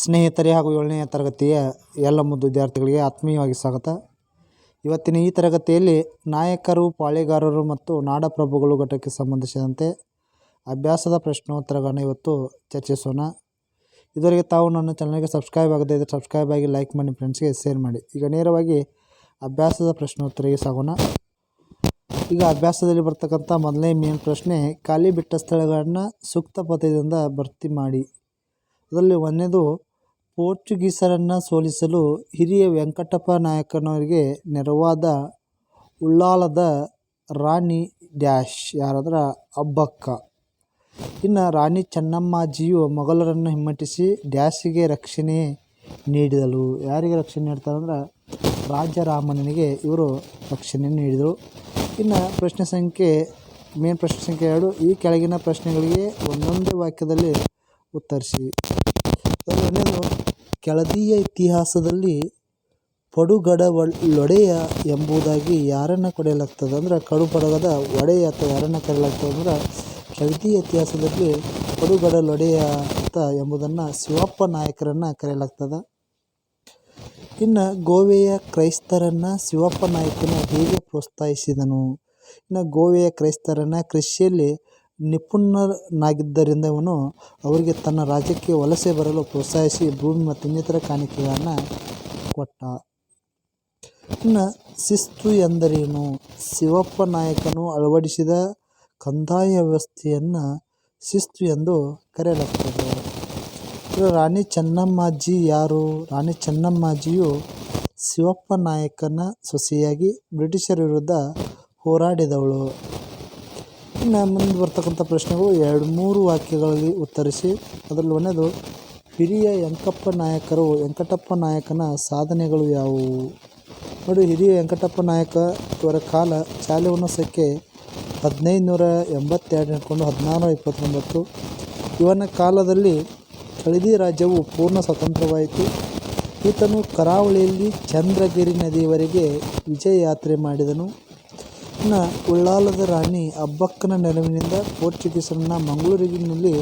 ಸ್ನೇಹಿತರೆ ಹಾಗೂ ಏಳನೆಯ ತರಗತಿಯ ಎಲ್ಲ ಮುದ್ದು ವಿದ್ಯಾರ್ಥಿಗಳಿಗೆ ಆತ್ಮೀಯವಾಗಿ ಸ್ವಾಗತ. ಇವತ್ತಿನ ಈ ತರಗತಿಯಲ್ಲಿ ನಾಯಕರು, ಪಾಳೆಗಾರರು ಮತ್ತು ನಾಡಪ್ರಭುಗಳು ಘಟಕಕ್ಕೆ ಸಂಬಂಧಿಸಿದಂತೆ ಅಭ್ಯಾಸದ ಪ್ರಶ್ನೋತ್ತರಗಳನ್ನು ಇವತ್ತು ಚರ್ಚಿಸೋಣ. ಇದುವರೆಗೆ ತಾವು ನನ್ನ ಚಾನಲ್ಗೆ ಸಬ್ಸ್ಕ್ರೈಬ್ ಆಗದೇ ಇದ್ದರೆ ಸಬ್ಸ್ಕ್ರೈಬ್ ಆಗಿ ಲೈಕ್ ಮಾಡಿ ಫ್ರೆಂಡ್ಸ್ಗೆ ಶೇರ್ ಮಾಡಿ. ಈಗ ನೇರವಾಗಿ ಅಭ್ಯಾಸದ ಪ್ರಶ್ನೋತ್ತರಿಗೆ ಸಾಗೋಣ. ಈಗ ಅಭ್ಯಾಸದಲ್ಲಿ ಬರ್ತಕ್ಕಂಥ ಮೊದಲನೇ ಮೇನ್ ಪ್ರಶ್ನೆ, ಖಾಲಿ ಬಿಟ್ಟ ಸ್ಥಳಗಳನ್ನು ಸೂಕ್ತ ಪದದಿಂದ ಭರ್ತಿ ಮಾಡಿ. ಅದರಲ್ಲಿ ಒಂದನೇದು, ಪೋರ್ಚುಗೀಸರನ್ನು ಸೋಲಿಸಲು ಹಿರಿಯ ವೆಂಕಟಪ್ಪ ನಾಯಕನವರಿಗೆ ನೆರವಾದ ಉಳ್ಳಾಲದ ರಾಣಿ ಡ್ಯಾಶ್, ಯಾರಾದ್ರ ಅಬ್ಬಕ್ಕ. ಇನ್ನು ರಾಣಿ ಚೆನ್ನಮ್ಮಾಜಿಯು ಮೊಘಲರನ್ನು ಹಿಮ್ಮೆಟ್ಟಿಸಿ ಡ್ಯಾಶಿಗೆ ರಕ್ಷಣೆ ನೀಡಿದಳು. ಯಾರಿಗೆ ರಕ್ಷಣೆ ನೀಡ್ತಾರಂದ್ರೆ ರಾಜರಾಮನಿಗೆ ಇವರು ರಕ್ಷಣೆ ನೀಡಿದರು. ಇನ್ನು ಪ್ರಶ್ನೆ ಸಂಖ್ಯೆ, ಮೇನ್ ಪ್ರಶ್ನೆ ಸಂಖ್ಯೆ ಎರಡು, ಈ ಕೆಳಗಿನ ಪ್ರಶ್ನೆಗಳಿಗೆ ಒಂದೊಂದೇ ವಾಕ್ಯದಲ್ಲಿ ಉತ್ತರಿಸಿ. ಒಂದನೇದು ಕೆಳದಿಯ ಇತಿಹಾಸದಲ್ಲಿ ಪಡುಗಡ ಲೊಡೆಯ ಎಂಬುದಾಗಿ ಯಾರನ್ನು ಕರೆಯಲಾಗ್ತದೆ ಅಂದ್ರೆ ಕಡು ಪಡಗದ ಒಡೆಯ ಅಥವಾ ಯಾರನ್ನು ಕರೆಯಲಾಗ್ತದೆ ಅಂದ್ರೆ ಕೆಳದಿಯ ಇತಿಹಾಸದಲ್ಲಿ ಪಡುಗಡಲೊಡೆಯ ಅಂತ ಎಂಬುದನ್ನು ಶಿವಪ್ಪ ನಾಯಕರನ್ನು ಕರೆಯಲಾಗ್ತದೆ. ಇನ್ನು ಗೋವೆಯ ಕ್ರೈಸ್ತರನ್ನು ಶಿವಪ್ಪ ನಾಯಕನ ಹೇಗೆ ಪ್ರೋತ್ಸಾಹಿಸಿದನು? ಇನ್ನು ಗೋವೆಯ ಕ್ರೈಸ್ತರನ್ನು ಕೃಷಿಯಲ್ಲಿ ನಿಪುಣನಾಗಿದ್ದರಿಂದ ಇವನು ಅವರಿಗೆ ತನ್ನ ರಾಜ್ಯಕ್ಕೆ ವಲಸೆ ಬರಲು ಪ್ರೋತ್ಸಾಹಿಸಿ ಭೂಮಿ ಮತ್ತು ಇನ್ನಿತರ ಕಾಣಿಕೆಗಳನ್ನು ಕೊಟ್ಟ. ಇನ್ನು ಶಿಸ್ತು ಎಂದರೇನು? ಶಿವಪ್ಪ ನಾಯಕನು ಅಳವಡಿಸಿದ ಕಂದಾಯ ವ್ಯವಸ್ಥೆಯನ್ನು ಶಿಸ್ತು ಎಂದು ಕರೆಯಲಾಗ್ತದೆ. ರಾಣಿ ಚೆನ್ನಮ್ಮಾಜಿ ಯಾರು? ರಾಣಿ ಚೆನ್ನಮ್ಮಾಜಿಯು ಶಿವಪ್ಪ ನಾಯಕನ ಸೊಸೆಯಾಗಿ ಬ್ರಿಟಿಷರ ವಿರುದ್ಧ ಹೋರಾಡಿದವಳು. ಇನ್ನು ಮುಂದೆ ಬರ್ತಕ್ಕಂಥ ಪ್ರಶ್ನೆಗಳು ಎರಡು ಮೂರು ವಾಕ್ಯಗಳಲ್ಲಿ ಉತ್ತರಿಸಿ ಅದರಲ್ಲಿ ಒಂದೇದು ಹಿರಿಯ ವೆಂಕಪ್ಪ ನಾಯಕರು ವೆಂಕಟಪ್ಪ ನಾಯಕನ ಸಾಧನೆಗಳು ಯಾವುವು? ನೋಡಿ, ಹಿರಿಯ ವೆಂಕಟಪ್ಪ ನಾಯಕ ಇವರ ಕಾಲ ಚಾಲುವನಸಕ್ಕೆ ಹದಿನೈದು ನೂರ ಎಂಬತ್ತೆರಡು ಹಿಡ್ಕೊಂಡು ಹದಿನಾರು ಇಪ್ಪತ್ತೊಂಬತ್ತು. ಇವನ ಕಾಲದಲ್ಲಿ ಹಳದಿ ರಾಜ್ಯವು ಪೂರ್ಣ ಸ್ವತಂತ್ರವಾಯಿತು. ಈತನು ಕರಾವಳಿಯಲ್ಲಿ ಚಂದ್ರಗಿರಿ ನದಿಯವರೆಗೆ ವಿಜಯ ಯಾತ್ರೆ ಮಾಡಿದನು. ಇನ್ನು ಉಳ್ಳಾಲದ ರಾಣಿ ಅಬ್ಬಕ್ಕನ ನೆರವಿನಿಂದ ಪೋರ್ಚುಗೀಸರನ್ನು ಮಂಗಳೂರಿನಲ್ಲಿ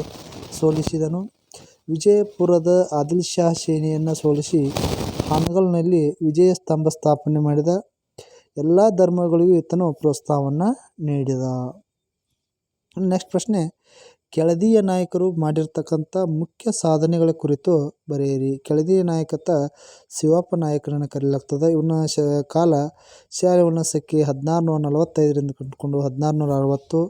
ಸೋಲಿಸಿದನು. ವಿಜಯಪುರದ ಆದಿಲ್ ಶಾ ಸೇನೆಯನ್ನು ಸೋಲಿಸಿ ಹಾನಗಲ್ನಲ್ಲಿ ವಿಜಯ ಸ್ತಂಭ ಸ್ಥಾಪನೆ ಮಾಡಿದ ಎಲ್ಲ ಧರ್ಮಗಳಿಗೂ ಈತನು ಪ್ರೋತ್ಸಾಹವನ್ನು ನೀಡಿದ. ನೆಕ್ಸ್ಟ್ ಪ್ರಶ್ನೆ ಕೆಳದಿಯ ನಾಯಕರು ಮಾಡಿರ್ತಕ್ಕಂಥ ಮುಖ್ಯ ಸಾಧನೆಗಳ ಕುರಿತು ಬರೆಯಿರಿ. ಕೆಳದಿಯ ನಾಯಕತ್ತ ಶಿವಪ್ಪ ನಾಯಕರನ್ನು ಕರೆಯಲಾಗ್ತದೆ. ಇವನ ಶ, ಕಾಲ ಶಾಲೆವನಸಕ್ಕೆ ಹದಿನಾರು ನೂರ ನಲವತ್ತೈದರಿಂದ ಕಂಡುಕೊಂಡು ಹದಿನಾರು ನೂರ ಅರವತ್ತು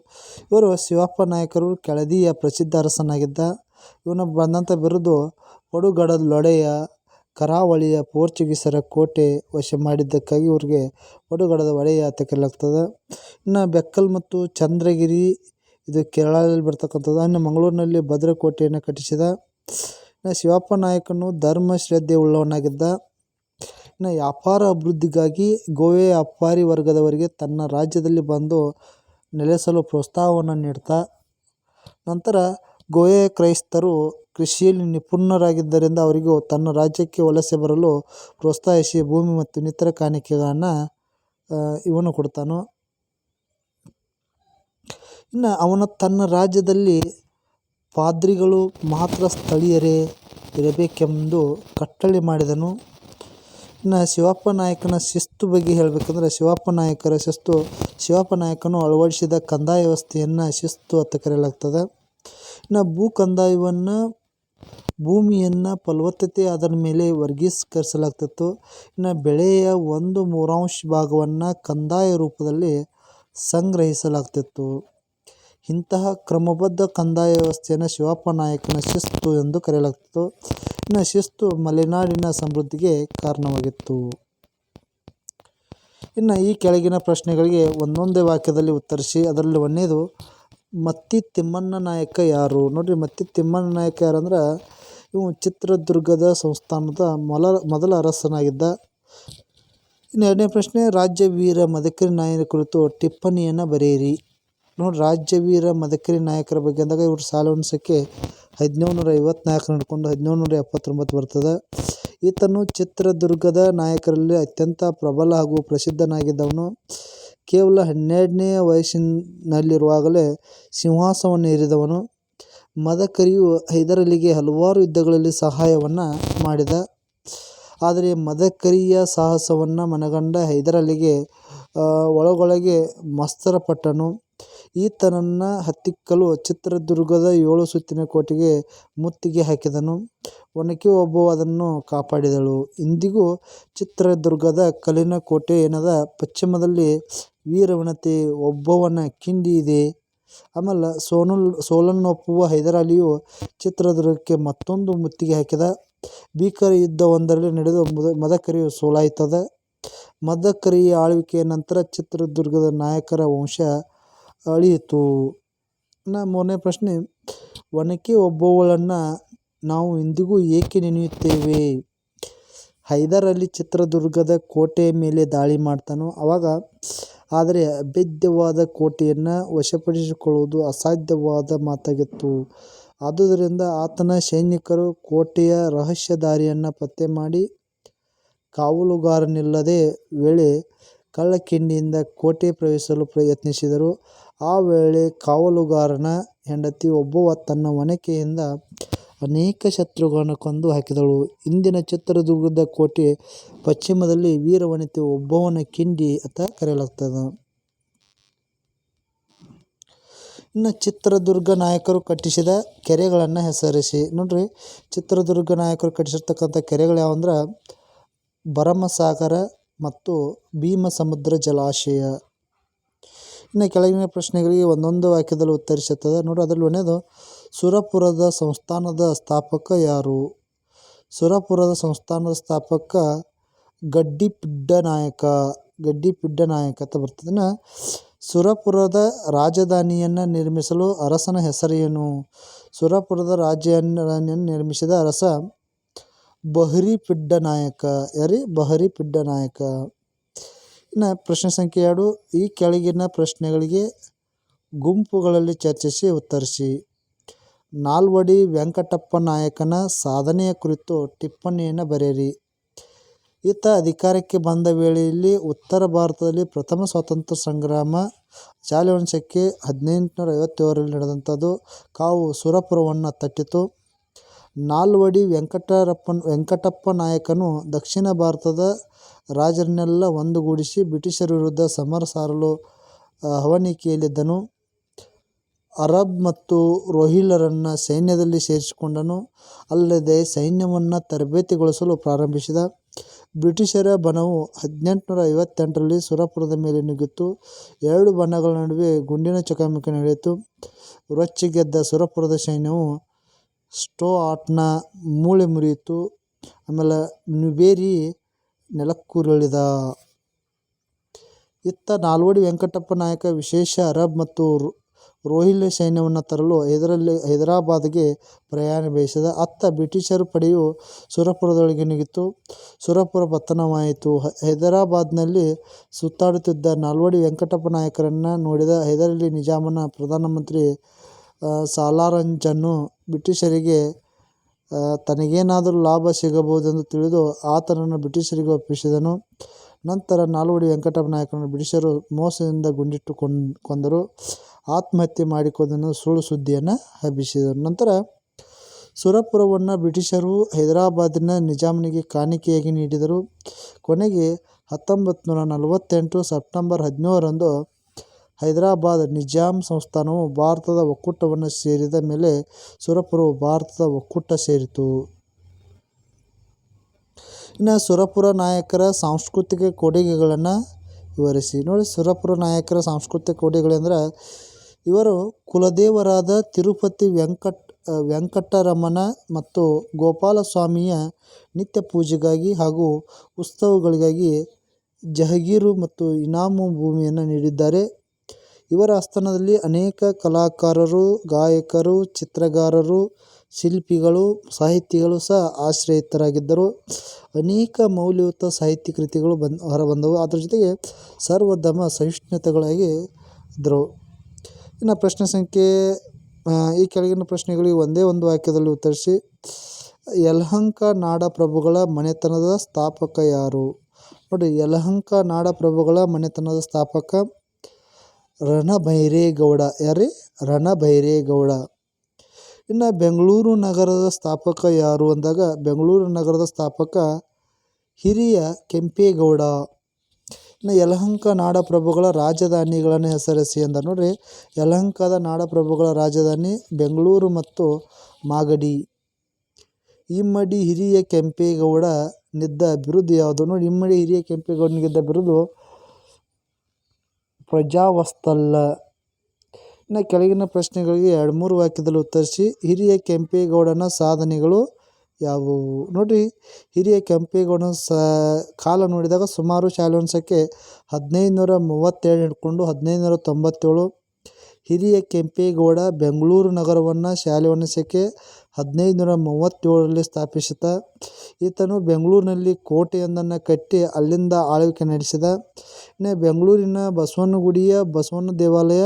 ಇವರು ಶಿವಪ್ಪ ನಾಯಕರು ಕೆಳದಿಯ ಪ್ರಸಿದ್ಧ ಅರಸನಾಗಿದ್ದ. ಇವನ ಬಂದಂಥ ಬಿರುದು ಪಡುಗಡದ ಲೊಡೆಯ ಕರಾವಳಿಯ ಪೋರ್ಚುಗೀಸರ ಕೋಟೆ ವಶ ಮಾಡಿದ್ದಕ್ಕಾಗಿ ಇವ್ರಿಗೆ ಪಡುಗಡದ ಒಡೆಯ ಅಂತ ಕರೆಯಲಾಗ್ತದೆ. ಇನ್ನು ಬೆಕ್ಕಲ್ ಮತ್ತು ಚಂದ್ರಗಿರಿ ಇದು ಕೇರಳದಲ್ಲಿ ಬರ್ತಕ್ಕಂಥದ್ದು. ಇನ್ನು ಮಂಗಳೂರಿನಲ್ಲಿ ಭದ್ರಕೋಟೆಯನ್ನು ಕಟ್ಟಿಸಿದ ಶಿವಪ್ಪ ನಾಯಕನು ಧರ್ಮ ಶ್ರದ್ಧೆ ಉಳ್ಳವನಾಗಿದ್ದ, ಇನ್ನು ವ್ಯಾಪಾರ ಅಭಿವೃದ್ಧಿಗಾಗಿ ಗೋವೆಯ ಅಪ್ಪಾರಿ ವರ್ಗದವರಿಗೆ ತನ್ನ ರಾಜ್ಯದಲ್ಲಿ ಬಂದು ನೆಲೆಸಲು ಪ್ರೋತ್ಸಾಹವನ್ನು ನೀಡ್ತಾ, ನಂತರ ಗೋವೆಯ ಕ್ರೈಸ್ತರು ಕೃಷಿಯಲ್ಲಿ ನಿಪುಣರಾಗಿದ್ದರಿಂದ ಅವರಿಗೂ ತನ್ನ ರಾಜ್ಯಕ್ಕೆ ವಲಸೆ ಬರಲು ಪ್ರೋತ್ಸಾಹಿಸಿ ಭೂಮಿ ಮತ್ತು ಇನ್ನಿತರ ಕಾಣಿಕೆಗಳನ್ನು ಇವನು ಕೊಡ್ತಾನು. ಇನ್ನು ಅವನ ತನ್ನ ರಾಜ್ಯದಲ್ಲಿ ಪಾದ್ರಿಗಳು ಮಾತ್ರ ಸ್ಥಳೀಯರೇ ಇರಬೇಕೆಂದು ಕಟ್ಟಳೆ ಮಾಡಿದನು. ಇನ್ನು ಶಿವಪ್ಪ ನಾಯಕನ ಶಿಸ್ತು ಬಗ್ಗೆ ಹೇಳಬೇಕಂದ್ರೆ ಶಿವಪ್ಪ ನಾಯಕರ ಶಿಸ್ತು, ಶಿವಪ್ಪ ನಾಯಕನು ಅಳವಡಿಸಿದ ಕಂದಾಯ ವ್ಯವಸ್ಥೆಯನ್ನು ಶಿಸ್ತು ಅಂತ ಕರೆಯಲಾಗ್ತದೆ. ಇನ್ನು ಭೂ ಕಂದಾಯವನ್ನು, ಭೂಮಿಯನ್ನು ಫಲವತ್ತತೆ ಅದರ ಮೇಲೆ ವರ್ಗೀಕರಿಸಲಾಗ್ತಿತ್ತು. ಇನ್ನು ಬೆಳೆಯ ಒಂದು ಮೂರಾಂಶ ಭಾಗವನ್ನು ಕಂದಾಯ ರೂಪದಲ್ಲಿ ಸಂಗ್ರಹಿಸಲಾಗ್ತಿತ್ತು. ಇಂತಹ ಕ್ರಮಬದ್ಧ ಕಂದಾಯ ವ್ಯವಸ್ಥೆಯನ್ನು ಶಿವಪ್ಪ ನಾಯಕನ ಶಿಸ್ತು ಎಂದು ಕರೆಯಲಾಗ್ತಿತ್ತು. ಇನ್ನು ಶಿಸ್ತು ಮಲೆನಾಡಿನ ಸಮೃದ್ಧಿಗೆ ಕಾರಣವಾಗಿತ್ತು. ಇನ್ನು ಈ ಕೆಳಗಿನ ಪ್ರಶ್ನೆಗಳಿಗೆ ಒಂದೊಂದೇ ವಾಕ್ಯದಲ್ಲಿ ಉತ್ತರಿಸಿ, ಅದರಲ್ಲಿ ಒಂದೇದು, ಮತ್ತಿ ತಿಮ್ಮಣ್ಣ ನಾಯಕ ಯಾರು? ನೋಡಿರಿ, ಮತ್ತಿ ತಿಮ್ಮಣ್ಣ ನಾಯಕ ಯಾರಂದ್ರೆ ಇವು ಚಿತ್ರದುರ್ಗದ ಸಂಸ್ಥಾನದ ಮೊಲ, ಮೊದಲ ಅರಸನಾಗಿದ್ದ. ಇನ್ನು ಎರಡನೇ ಪ್ರಶ್ನೆ, ರಾಜ್ಯ ವೀರ ಮದಕರಿ ನಾಯನ ಕುರಿತು ಟಿಪ್ಪಣಿಯನ್ನು ಬರೆಯಿರಿ. ನೋಡಿ ರಾಜ್ಯವೀರ ಮದಕರಿ ನಾಯಕರ ಬಗ್ಗೆ ಅಂದಾಗ ಇವರು ಸಾಲವನ್ಸಕ್ಕೆ ಹದಿನೇಳು ನೂರ ಐವತ್ನಾಲ್ಕು ನಡ್ಕೊಂಡು ಹದಿನೇಳು ನೂರ ಎಪ್ಪತ್ತೊಂಬತ್ತು ಬರ್ತದೆ ಈತನು ಚಿತ್ರದುರ್ಗದ ನಾಯಕರಲ್ಲಿ ಅತ್ಯಂತ ಪ್ರಬಲ ಹಾಗೂ ಪ್ರಸಿದ್ಧನಾಗಿದ್ದವನು ಕೇವಲ ಹನ್ನೆರಡನೇ ವಯಸ್ಸಿನಲ್ಲಿರುವಾಗಲೇ ಸಿಂಹಾಸವನ್ನು ಏರಿದವನು ಮದಕರಿಯು ಹೈದರಲಿಗೆ ಹಲವಾರು ಯುದ್ಧಗಳಲ್ಲಿ ಸಹಾಯವನ್ನು ಮಾಡಿದ. ಆದರೆ ಮದಕರಿಯ ಸಾಹಸವನ್ನು ಮನಗಂಡ ಹೈದರಲಿಗೆ ಒಳಗೊಳಗೆ ಮತ್ಸರಪಟ್ಟನು. ಈತನನ್ನು ಹತ್ತಿಕ್ಕಲು ಚಿತ್ರದುರ್ಗದ ಏಳು ಸುತ್ತಿನ ಕೋಟೆಗೆ ಮುತ್ತಿಗೆ ಹಾಕಿದನು. ಒನಕೆ ಓಬವ್ವ ಅದನ್ನು ಕಾಪಾಡಿದಳು. ಇಂದಿಗೂ ಚಿತ್ರದುರ್ಗದ ಕಲ್ಲಿನ ಕೋಟೆ ಏನದ ಪಶ್ಚಿಮದಲ್ಲಿ ವೀರವನತೆ ಒಬ್ಬವನ ಕಿಂಡಿ ಇದೆ. ಆಮೇಲೆ ಸೋಲನ್ನೊಪ್ಪುವ ಹೈದರಾಲಿಯು ಚಿತ್ರದುರ್ಗಕ್ಕೆ ಮತ್ತೊಂದು ಮುತ್ತಿಗೆ ಹಾಕಿದ. ಭೀಕರ ನಡೆದ ನಡೆದು ಮದಕರಿಯು ಸೋಲಾಯ್ತದ ಮದಕರಿಯ ಆಳ್ವಿಕೆಯ ನಂತರ ಚಿತ್ರದುರ್ಗದ ನಾಯಕರ ವಂಶ ಅಳಿಯಿತು. ನಾ ಮೂರನೇ ಪ್ರಶ್ನೆ, ಒನಕೆ ಒಬ್ಬವಳನ್ನು ನಾವು ಇಂದಿಗೂ ಏಕೆ ನೆನೆಯುತ್ತೇವೆ? ಹೈದರಾಲಿ ಚಿತ್ರದುರ್ಗದ ಕೋಟೆಯ ಮೇಲೆ ದಾಳಿ ಮಾಡ್ತಾನೋ ಆವಾಗ ಆದರೆ ಅಭೇದ್ಯವಾದ ಕೋಟೆಯನ್ನು ವಶಪಡಿಸಿಕೊಳ್ಳುವುದು ಅಸಾಧ್ಯವಾದ ಮಾತಾಗಿತ್ತು. ಆದುದರಿಂದ ಆತನ ಸೈನಿಕರು ಕೋಟೆಯ ರಹಸ್ಯ ದಾರಿಯನ್ನು ಪತ್ತೆ ಮಾಡಿ, ಕಾವಲುಗಾರನಿಲ್ಲದೆ ವೇಳೆ ಕಳ್ಳಕಿಂಡಿಯಿಂದ ಕೋಟೆ ಪ್ರವೇಶಿಸಲು ಯತ್ನಿಸಿದರು. ಆ ವೇಳೆ ಕಾವಲುಗಾರನ ಹೆಂಡತಿ ಒಬ್ಬವ ತನ್ನ ಒನಕೆಯಿಂದ ಅನೇಕ ಶತ್ರುಗಳನ್ನು ಕೊಂದು ಹಾಕಿದಳು. ಇಂದಿನ ಚಿತ್ರದುರ್ಗದ ಕೋಟೆ ಪಶ್ಚಿಮದಲ್ಲಿ ವೀರವನಿತೆ ಒಬ್ಬವನ ಕಿಂಡಿ ಅಂತ ಕರೆಯಲಾಗ್ತದ. ಇನ್ನು ಚಿತ್ರದುರ್ಗ ನಾಯಕರು ಕಟ್ಟಿಸಿದ ಕೆರೆಗಳನ್ನು ಹೆಸರಿಸಿ. ನೋಡ್ರಿ, ಚಿತ್ರದುರ್ಗ ನಾಯಕರು ಕಟ್ಟಿಸಿರ್ತಕ್ಕಂಥ ಕೆರೆಗಳು ಯಾವಂದ್ರೆ ಭರಮಸಾಗರ ಮತ್ತು ಭೀಮಸಮುದ್ರ ಜಲಾಶಯ. ಇನ್ನು ಕೆಳಗಿನ ಪ್ರಶ್ನೆಗಳಿಗೆ ಒಂದೊಂದು ವಾಕ್ಯದಲ್ಲಿ ಉತ್ತರಿಸುತ್ತದೆ ನೋಡಿ, ಅದರಲ್ಲಿ ಒಂದೇದು ಸುರಪುರದ ಸಂಸ್ಥಾನದ ಸ್ಥಾಪಕ ಯಾರು? ಸುರಪುರದ ಸಂಸ್ಥಾನದ ಸ್ಥಾಪಕ ಗಡ್ಡಿಪಿಡ್ಡ ನಾಯಕ ಗಡ್ಡಿಪಿಡ್ಡ ನಾಯಕ ಅಂತ ಬರ್ತದೆ. ಇನ್ನು ಸುರಪುರದ ರಾಜಧಾನಿಯನ್ನು ನಿರ್ಮಿಸಲು ಅರಸನ ಹೆಸರೇನು? ಸುರಪುರದ ರಾಜಧಾನಿಯನ್ನು ನಿರ್ಮಿಸಿದ ಅರಸ ಬಹರಿ ಪಿಡ್ಡ ನಾಯಕ ಯಾರಿ ಬಹರಿ ಪಿಡ್ಡ ಬಹಿರಿಪಿಡ್ಡನಾಯಕ. ಇನ್ನು ಪ್ರಶ್ನೆ ಸಂಖ್ಯೆ ಎರಡು, ಈ ಕೆಳಗಿನ ಪ್ರಶ್ನೆಗಳಿಗೆ ಗುಂಪುಗಳಲ್ಲಿ ಚರ್ಚಿಸಿ ಉತ್ತರಿಸಿ. ನಾಲ್ವಡಿ ವೆಂಕಟಪ್ಪ ನಾಯಕನ ಸಾಧನೆಯ ಕುರಿತು ಟಿಪ್ಪಣಿಯನ್ನು ಬರೆಯಿರಿ. ಈತ ಅಧಿಕಾರಕ್ಕೆ ಬಂದ ವೇಳೆಯಲ್ಲಿ ಉತ್ತರ ಭಾರತದಲ್ಲಿ ಪ್ರಥಮ ಸ್ವಾತಂತ್ರ್ಯ ಸಂಗ್ರಾಮ ಜಾಲವಂಶಕ್ಕೆ ಹದಿನೆಂಟುನೂರ ಐವತ್ತೇಳರಲ್ಲಿ ನಡೆದಂಥದ್ದು ಕಾವು ಸುರಪುರವನ್ನು ತಟ್ಟಿತು. ನಾಲ್ವಡಿ ವೆಂಕಟರಪ್ಪನ್, ವೆಂಕಟಪ್ಪ ನಾಯಕನು ದಕ್ಷಿಣ ಭಾರತದ ರಾಜರನ್ನೆಲ್ಲ ಒಂದುಗೂಡಿಸಿ ಬ್ರಿಟಿಷರ ವಿರುದ್ಧ ಸಮರ ಸಾರಲು ಹವಣಿಕೆಯಲ್ಲಿದ್ದನು. ಅರಬ್ ಮತ್ತು ರೋಹಿಲರನ್ನು ಸೈನ್ಯದಲ್ಲಿ ಸೇರಿಸಿಕೊಂಡನು. ಅಲ್ಲದೆ ಸೈನ್ಯವನ್ನು ತರಬೇತಿಗೊಳಿಸಲು ಪ್ರಾರಂಭಿಸಿದ. ಬ್ರಿಟಿಷರ ಬಣವು ಹದಿನೆಂಟುನೂರ ಐವತ್ತೆಂಟರಲ್ಲಿ ಸುರಪುರದ ಮೇಲೆ ನುಗ್ಗಿತ್ತು ಎರಡು ಬಣಗಳ ನಡುವೆ ಗುಂಡಿನ ಚಕಮಕಿ ನಡೆಯಿತು. ರೊಚ್ಚಿಗೆದ್ದ ಸುರಪುರದ ಸೈನ್ಯವು ಸ್ಟುಆರ್ಟನ ಮೂಳೆ ಮುರಿಯಿತು. ಆಮೇಲೆ ನುಬೇರಿ ನೆಲಕ್ಕುರುಳಿದ. ಇತ್ತ ನಾಲ್ವಡಿ ವೆಂಕಟಪ್ಪ ನಾಯಕ ವಿಶೇಷ ಅರಬ್ ಮತ್ತು ರೋಹಿಲ್ಯ ಸೈನ್ಯವನ್ನು ತರಲು ಹೈದರಲ್ಲಿ, ಹೈದರಾಬಾದ್ಗೆ ಪ್ರಯಾಣ ಬೆಳೆಸಿದ. ಅತ್ತ ಬ್ರಿಟಿಷರ ಪಡೆಯು ಸುರಪುರದೊಳಗೆ ನುಗ್ಗಿತು. ಸುರಪುರ ಪತನವಾಯಿತು. ಹೈದರಾಬಾದ್ನಲ್ಲಿ ಸುತ್ತಾಡುತ್ತಿದ್ದ ನಾಲ್ವಡಿ ವೆಂಕಟಪ್ಪ ನಾಯಕರನ್ನು ನೋಡಿದ ಹೈದರಲ್ಲಿ ನಿಜಾಮನ ಪ್ರಧಾನಮಂತ್ರಿ ಸಾಲಾರ್ಜಂಗನು ಬ್ರಿಟಿಷರಿಗೆ ತನಗೇನಾದರೂ ಲಾಭ ಸಿಗಬಹುದೆಂದು ತಿಳಿದು ಆತನನ್ನು ಬ್ರಿಟಿಷರಿಗೆ ಒಪ್ಪಿಸಿದನು. ನಂತರ ನಾಲ್ವಡಿ ವೆಂಕಟಪ್ಪ ನಾಯಕನನ್ನು ಬ್ರಿಟಿಷರು ಮೋಸದಿಂದ ಗುಂಡಿಟ್ಟು ಕೊಂದರು. ಆತ್ಮಹತ್ಯೆ ಮಾಡಿಕೊಂಡನ್ನು ಸುಳ್ಳು ಸುದ್ದಿಯನ್ನು ಹಬ್ಬಿಸಿದರು. ನಂತರ ಸುರಪುರವನ್ನು ಬ್ರಿಟಿಷರು ಹೈದರಾಬಾದಿನ ನಿಜಾಮನಿಗೆ ಕಾಣಿಕೆಯಾಗಿ ನೀಡಿದರು. ಕೊನೆಗೆ ಹತ್ತೊಂಬತ್ತುನೂರ ನಲವತ್ತೆಂಟು ಸೆಪ್ಟೆಂಬರ್ ಹದಿನೇಳರಂದು ಹೈದರಾಬಾದ್ ನಿಜಾಮ್ ಸಂಸ್ಥಾನವು ಭಾರತದ ಒಕ್ಕೂಟವನ್ನು ಸೇರಿದ ಮೇಲೆ ಸುರಪುರವು ಭಾರತದ ಒಕ್ಕೂಟ ಸೇರಿತು. ಇನ್ನು ಸುರಪುರ ನಾಯಕರ ಸಾಂಸ್ಕೃತಿಕ ಕೊಡುಗೆಗಳನ್ನು ವಿವರಿಸಿ. ನೋಡಿ, ಸುರಪುರ ನಾಯಕರ ಸಾಂಸ್ಕೃತಿಕ ಕೊಡುಗೆಗಳೆಂದರೆ ಇವರು ಕುಲದೇವರಾದ ತಿರುಪತಿ ವೆಂಕಟರಮಣ ಮತ್ತು ಗೋಪಾಲಸ್ವಾಮಿಯ ನಿತ್ಯ ಪೂಜೆಗಾಗಿ ಹಾಗೂ ಉತ್ಸವಗಳಿಗಾಗಿ ಜಹಗೀರು ಮತ್ತು ಇನಾಮು ಭೂಮಿಯನ್ನು ನೀಡಿದ್ದಾರೆ. ಇವರ ಆಸ್ಥಾನದಲ್ಲಿ ಅನೇಕ ಕಲಾಕಾರರು, ಗಾಯಕರು, ಚಿತ್ರಗಾರರು, ಶಿಲ್ಪಿಗಳು, ಸಾಹಿತಿಗಳು ಸಹ ಆಶ್ರಯಿತರಾಗಿದ್ದರು. ಅನೇಕ ಮೌಲ್ಯಯುತ ಸಾಹಿತ್ಯ ಕೃತಿಗಳು ಹೊರಬಂದವು. ಅದರ ಜೊತೆಗೆ ಸಾರ್ವಧರ್ಮ ಸಹಿಷ್ಣುತೆಗಳಾಗಿ ಇದ್ದರು ಇನ್ನು ಪ್ರಶ್ನೆ ಸಂಖ್ಯೆ ಈ ಕೆಳಗಿನ ಪ್ರಶ್ನೆಗಳಿಗೆ ಒಂದೇ ಒಂದು ವಾಕ್ಯದಲ್ಲಿ ಉತ್ತರಿಸಿ. ಯಲಹಂಕ ನಾಡಪ್ರಭುಗಳ ಮನೆತನದ ಸ್ಥಾಪಕ ಯಾರು? ನೋಡಿ ಯಲಹಂಕ ನಾಡಪ್ರಭುಗಳ ಮನೆತನದ ಸ್ಥಾಪಕ ರಣಭೈರೇಗೌಡ. ಯಾರು? ರಣಭೈರೇಗೌಡ. ಇನ್ನು ಬೆಂಗಳೂರು ನಗರದ ಸ್ಥಾಪಕ ಯಾರು ಅಂದಾಗ ಬೆಂಗಳೂರು ನಗರದ ಸ್ಥಾಪಕ ಹಿರಿಯ ಕೆಂಪೇಗೌಡ ಇನ್ನು ಯಲಹಂಕ ನಾಡಪ್ರಭುಗಳ ರಾಜಧಾನಿಗಳನ್ನು ಹೆಸರಿಸಿ ಅಂದ ನೋಡ್ರಿ ಯಲಹಂಕದ ನಾಡಪ್ರಭುಗಳ ರಾಜಧಾನಿ ಬೆಂಗಳೂರು ಮತ್ತು ಮಾಗಡಿ ಇಮ್ಮಡಿ ಹಿರಿಯ ಕೆಂಪೇಗೌಡ ನಿದ್ದ ಬಿರುದು ಯಾವುದು ನೋಡಿ, ಇಮ್ಮಡಿ ಹಿರಿಯ ಕೆಂಪೇಗೌಡನಿಗಿದ್ದ ಬಿರುದು ಪ್ರಜಾವತ್ಸಲ ಇನ್ನು ಕೆಳಗಿನ ಪ್ರಶ್ನೆಗಳಿಗೆ ಎರಡು ಮೂರು ವಾಕ್ಯದಲ್ಲಿ ಉತ್ತರಿಸಿ, ಹಿರಿಯ ಕೆಂಪೇಗೌಡನ ಸಾಧನೆಗಳು ಯಾವುವು? ನೋಡಿರಿ ಹಿರಿಯ ಕೆಂಪೇಗೌಡನ ಸ, ಕಾಲ ನೋಡಿದಾಗ ಸುಮಾರು ಶಾಲೆ ವಂಶಕ್ಕೆ ಹದಿನೈದು ನೂರ ಮೂವತ್ತೇಳು ಹಿಡ್ಕೊಂಡು ಹದಿನೈದು ನೂರ ತೊಂಬತ್ತೇಳು. ಹಿರಿಯ ಕೆಂಪೇಗೌಡ ಬೆಂಗಳೂರು ನಗರವನ್ನು ಶಾಲೆ ವನಸಕ್ಕೆ ಹದಿನೈದು ನೂರ ಮೂವತ್ತೇಳರಲ್ಲಿ ಸ್ಥಾಪಿಸಿದ. ಈತನು ಬೆಂಗಳೂರಿನಲ್ಲಿ ಕೋಟೆಯೊಂದನ್ನು ಕಟ್ಟಿ ಅಲ್ಲಿಂದ ಆಳ್ವಿಕೆ ನಡೆಸಿದ. ಇನ್ನು ಬೆಂಗಳೂರಿನ ಬಸವನಗುಡಿಯ ಬಸವನ ದೇವಾಲಯ,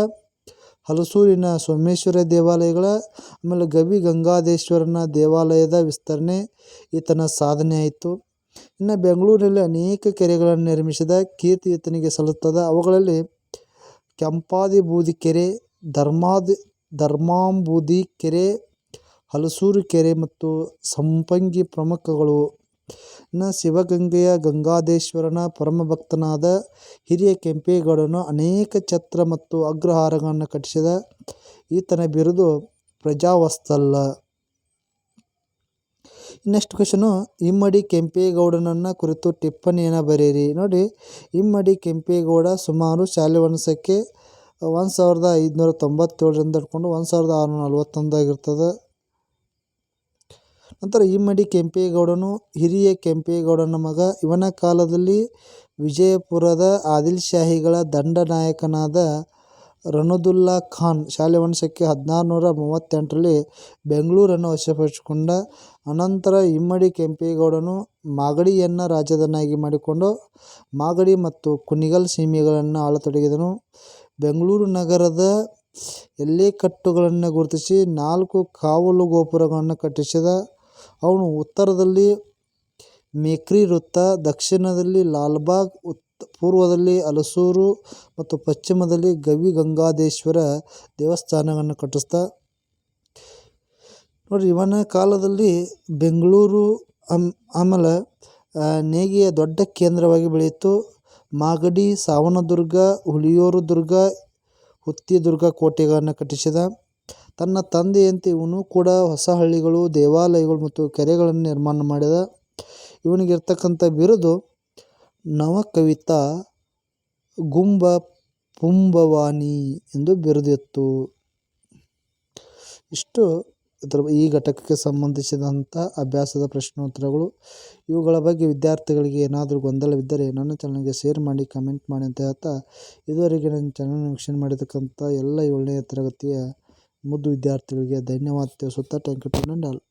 ಹಲಸೂರಿನ ಸೋಮೇಶ್ವರ ದೇವಾಲಯಗಳ, ಆಮೇಲೆ ಗವಿ ಗಂಗಾಧೇಶ್ವರನ ದೇವಾಲಯದ ವಿಸ್ತರಣೆ ಈತನ ಸಾಧನೆ ಆಯಿತು. ಇನ್ನು ಬೆಂಗಳೂರಿನಲ್ಲಿ ಅನೇಕ ಕೆರೆಗಳನ್ನು ನಿರ್ಮಿಸಿದ, ಕೀರ್ತಿ ಈತನಿಗೆ ಸಲ್ಲುತ್ತದೆ. ಅವುಗಳಲ್ಲಿ ಕೆಂಪಾದಿ ಬೂದಿ ಕೆರೆ ಧರ್ಮಾದಿ ಧರ್ಮಾಂಬೂದಿ ಕೆರೆ ಹಲಸೂರು ಕೆರೆ ಮತ್ತು ಸಂಪಂಗಿ ಪ್ರಮುಖಗಳು. ನ ಶಿವಗಂಗೆಯ ಗಂಗಾಧೇಶ್ವರನ ಪರಮಭಕ್ತನಾದ ಹಿರಿಯ ಕೆಂಪೇಗೌಡನು ಅನೇಕ ಛತ್ರ ಮತ್ತು ಅಗ್ರಹಾರಗಳನ್ನು ಕಟ್ಟಿಸಿದ ಈತನ ಬಿರುದು ಪ್ರಜಾವಸ್ತಲ್ಲ ನೆಕ್ಸ್ಟ್ ಕ್ವಶನು? ಇಮ್ಮಡಿ ಕೆಂಪೇಗೌಡನನ್ನು ಕುರಿತು ಟಿಪ್ಪಣಿಯನ್ನು ಬರೆಯಿರಿ. ನೋಡಿ, ಇಮ್ಮಡಿ ಕೆಂಪೇಗೌಡ ಸುಮಾರು ಶಾಲೆ ವನಸಕ್ಕೆ ಒಂದು ಸಾವಿರದ ಐದುನೂರ ತೊಂಬತ್ತೇಳರಿಂದ ಹಿಡ್ಕೊಂಡು ಒಂದು ಸಾವಿರದ ಆರುನೂರ ನಲ್ವತ್ತೊಂದಾಗಿರ್ತದೆ ನಂತರ ಇಮ್ಮಡಿ ಕೆಂಪೇಗೌಡನು, ಹಿರಿಯ ಕೆಂಪೇಗೌಡನ ಮಗ. ಇವನ ಕಾಲದಲ್ಲಿ ವಿಜಯಪುರದ ಆದಿಲ್ಶಾಹಿಗಳ ದಂಡನಾಯಕನಾದ ರನುದುಲ್ಲಾ ಖಾನ್ ಶಾಲೆ ವಂಶಕ್ಕೆ ಹದಿನಾರು ನೂರ ಮೂವತ್ತೆಂಟರಲ್ಲಿ ಬೆಂಗಳೂರನ್ನು ವಶಪಡಿಸಿಕೊಂಡ, ಅನಂತರ ಇಮ್ಮಡಿ ಕೆಂಪೇಗೌಡನು ಮಾಗಡಿಯನ್ನು ರಾಜಧಾನಿಯಾಗಿ ಮಾಡಿಕೊಂಡು ಮಾಗಡಿ ಮತ್ತು ಕುಣಿಗಲ್ ಸೀಮೆಗಳನ್ನು ಆಳತೊಡಗಿದನು. ಬೆಂಗಳೂರು ನಗರದ ಎಲ್ಲೆಕಟ್ಟುಗಳನ್ನು ಗುರುತಿಸಿ ನಾಲ್ಕು ಕಾವಲು ಗೋಪುರಗಳನ್ನು ಕಟ್ಟಿಸಿದ ಅವನು ಉತ್ತರದಲ್ಲಿ ಮೇಕ್ರಿ ವೃತ್ತ, ದಕ್ಷಿಣದಲ್ಲಿ ಲಾಲ್ಬಾಗ್, ಉತ್, ಪೂರ್ವದಲ್ಲಿ ಹಲಸೂರು ಮತ್ತು ಪಶ್ಚಿಮದಲ್ಲಿ ಗವಿ ದೇವಸ್ಥಾನವನ್ನು ಕಟ್ಟಿಸ್ದ ನೋಡಿರಿ, ಇವನ ಕಾಲದಲ್ಲಿ ಬೆಂಗಳೂರು ಅಮ್ ಆಮೇಲೆ ನೇಯ್ಗೆಯ ದೊಡ್ಡ ಕೇಂದ್ರವಾಗಿ ಬೆಳೆಯಿತು. ಮಾಗಡಿ, ಸಾವನದುರ್ಗ, ಹುಲಿಯೂರು ದುರ್ಗ, ಹುತ್ತಿದುರ್ಗ ಕೋಟೆಗಳನ್ನು ಕಟ್ಟಿಸಿದ. ತನ್ನ ತಂದೆಯಂತೆ ಇವನು ಕೂಡ ಹೊಸ ಹಳ್ಳಿಗಳು, ದೇವಾಲಯಗಳು ಮತ್ತು ಕೆರೆಗಳನ್ನು ನಿರ್ಮಾಣ ಮಾಡಿದ. ಇವನಿಗಿರ್ತಕ್ಕಂಥ ಬಿರುದು ನವಕವಿತಾ ಗುಂಬ ಪುಂಬವಾನಿ ಎಂದು ಬಿರುದಿತ್ತು. ಇಷ್ಟು ಇದರ ಈ ಘಟಕಕ್ಕೆ ಸಂಬಂಧಿಸಿದಂಥ ಅಭ್ಯಾಸದ ಪ್ರಶ್ನೋತ್ತರಗಳು. ಇವುಗಳ ಬಗ್ಗೆ ವಿದ್ಯಾರ್ಥಿಗಳಿಗೆ ಏನಾದರೂ ಗೊಂದಲವಿದ್ದರೆ ನನ್ನ ಚಾನಲ್ಗೆ ಶೇರ್ ಮಾಡಿ, ಕಮೆಂಟ್ ಮಾಡಿ ಅಂತ ಹೇಳ್ತಾ ಇದುವರೆಗೆ ನನ್ನ ಚಾನಲ್ ವೀಕ್ಷಣೆ ಮಾಡಿರ್ತಕ್ಕಂಥ ಎಲ್ಲ ಏಳನೇ ತರಗತಿಯ ಮುದ್ದು ವಿದ್ಯಾರ್ಥಿಗಳಿಗೆ ಧನ್ಯವಾದ ತಿಳಿಸುತ್ತಾ ಥ್ಯಾಂಕ್ ಯು ಟು ಆಲ್